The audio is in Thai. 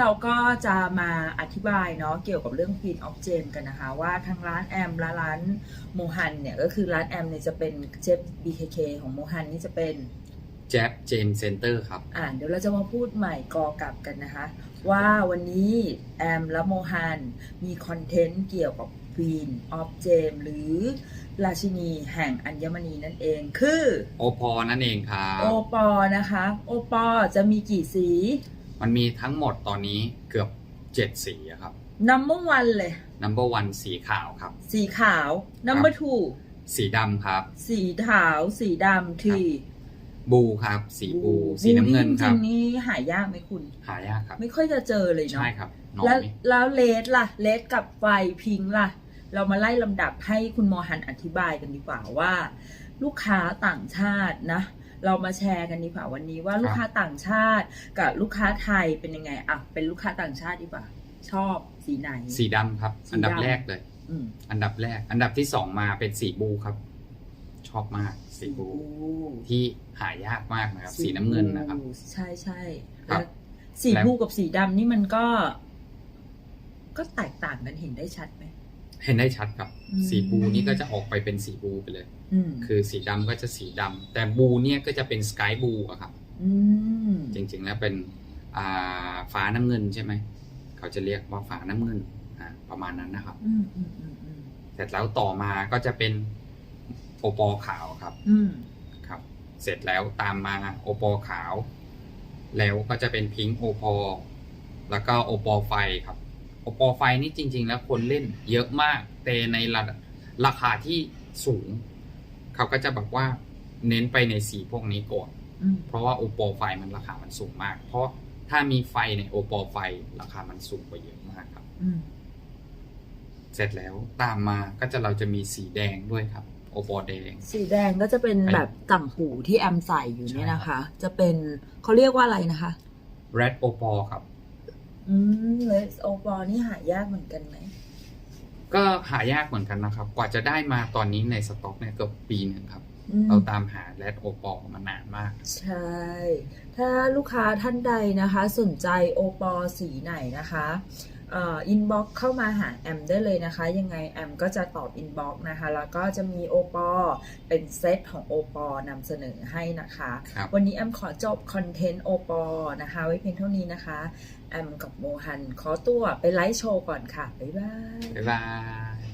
เราก็จะมาอธิบายเนาะเกี่ยวกับเรื่อง Queen of Gem กันนะคะ ว่าทางร้านแอมและร้านโมฮันเนี่ยก็คือร้านแอมเนี่ยจะเป็นเจฟ BKK ของโมฮันนี่จะเป็นแจ๊บเจมเซ็นเตอร์ครับ อ่าเดี๋ยวเราจะมาพูดใหม่กอกลับกันนะคะ ว่าวันนี้แอมและโมฮันมีคอนเทนต์เกี่ยวกับ Queen of Gem หรือราชินีแห่งอัญมณีนั่นเองคือ โอพอนั่นเองครับโอปอนะคะ โอปอจะมีกี่สี มันมีทั้งหมดตอนนี้เกือบเจ็ดสีอะครับ number one เลย number one สีขาวครับ สีขาว number two สีดำครับ สีขาวสีดำทีบูครับ สีบู สีน้ำเงินคจรัริบงๆนี่หายากไหมคุณ หายากครับ ไม่ค่อยจะเจอเลยเนาะใช่ครับน้อแล้วยแล้วเลดล่ะเลดกับไฟพิงค์ล่ะ เรามาไล่ลำดับให้คุณมอหันอธิบายกันดีกว่าว่า ลูกค้าต่างชาตินะ เรามาแชร์กันดีกว่าวันนี้ว่าลูกค้าต่างชาติกับลูกค้าไทยเป็นยังไงอะเป็นลูกค้าต่างชาติดีกว่า ชอบสีไหน สีดำครับ สีดำ อันดับแรกเลย อืมอันดับแรก อันดับที่สองมาเป็นสีบูครับ ชอบมากสีบู ที่หายากมากนะครับ สีน้ำเงินนะครับ ใช่ใช่ครับแล้วสีแล้ว บลูกับสีดำนี่มันก็ ก็แตกต่างกันเห็นได้ชัดไหม เห็นได้ชัดครับอืมสีบูนี่ก็จะออกไปเป็นสีบูไปเลยอืมคือสีดำก็จะสีดำแต่บูเนี่ยก็จะเป็นสกายบูอะครับอืมจริงๆแล้วเป็นอ่าฟ้าน้ำเงินใช่ไหม เขาจะเรียกว่าฟ้าน้ำเงินอ่าประมาณนั้นนะครับอืมอืมอืมอืมเสร็จแล้วต่อมาก็จะเป็นโอปอขาวครับอืมครับ เสร็จแล้วตามมาโอปอขาว แล้วก็จะเป็นพิงค์โอปอแล้วก็โอปอไฟครับ โอปอไฟนี่จริง ๆ แล้วคนเล่นเยอะมาก แต่ในระดับราคาที่สูง เขาก็จะแบบว่าเน้นไปในสีพวกนี้ก่อนอืมเพราะว่าโอปอไฟมันราคามันสูงมาก เพราะถ้ามีไฟในโอปอไฟราคามันสูงกว่าเยอะมากครับอืมเสร็จแล้วตามมาก็จะเราจะมีสีแดงด้วยครับ โอปอแดง สีแดงก็จะเป็นไอ้แบบต่างหูที่แอมใส่อยู่เนี่ยใช่นะคะ จะเป็นเขาเรียกว่าอะไรนะคะ Red โอปอครับ อืมเลสโอปอนี่หายากเหมือนกันไหม ก็หายากเหมือนกันนะครับ กว่าจะได้มาตอนนี้ในสต็อกเนี่ยเกือบปีหนึ่งครับ อืม เราตามหา Red โอปอมานานมาก ใช่ ถ้าลูกค้าท่านใดนะคะ สนใจโอปอสีไหนนะคะเอินบ็อกเข้ามาหาแอมได้เลยนะคะ ยังไงแอมก็จะตอบอินบ็อกนะคะ แล้วก็จะมีโอปอเป็นเซตของโอปอนำเสนอให้นะคะครับวันนี้แอมขอจบคอนเทนต์โอปอนะคะ ไว้เพียงเท่านี้นะคะ แอมกับโมฮันขอตัวไปไลฟ์โชว์ก่อนค่ะ บ๊ายบาย บ๊ายบาย